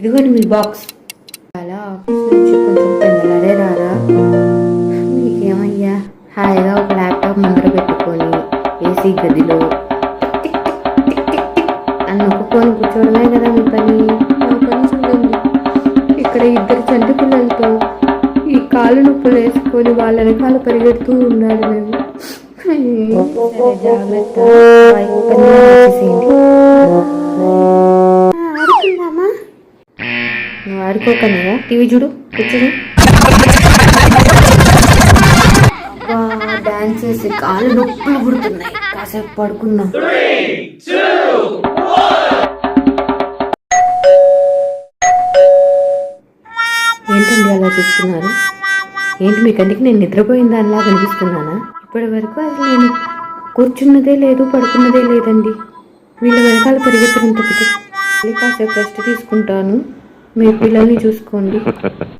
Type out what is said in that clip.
ఇదిగోండి మీ బాక్స్ అలా ఆఫీస్ నుంచి కొంచెం పెందలాడే రారా? మీకేమయ్యా? హాయిగా ఒక ల్యాప్టాప్ ముందర పెట్టుకొని ఏసీ గదిలో అని నొక్కుకొని కూర్చోవడమే కదా మీ పని. పని చూడండి ఇక్కడ ఇద్దరు చంటి పిల్లలతో ఈ కాలు నొప్పులు వేసుకొని వాళ్ళ వెనకాల పరిగెడుతూ ఉండాలి మేము. జాగ్రత్త. నువ్వు ఆడుకోకనయ్యా టీవీ చూడు కూర్చొని. డాన్స్ చేసి కాళ్ళు నొప్పులు పుడుతున్నాయి. కాసేపు పడుకున్నా. ఏంటండి అలా చూస్తున్నారు? ఏంటి మీ కంటికి నేను నిద్రపోయిన దానిలా కనిపిస్తున్నానా ఇప్పటి వరకు అసలు నేను కూర్చున్నదే లేదు పడుకున్నదే లేదండి. వీళ్ళ వెనకాల పరిగెత్తడం తప్పితే కాసేపు రెస్ట్ తీసుకుంటాను. మీ పిల్లల్ని చూసుకోండి.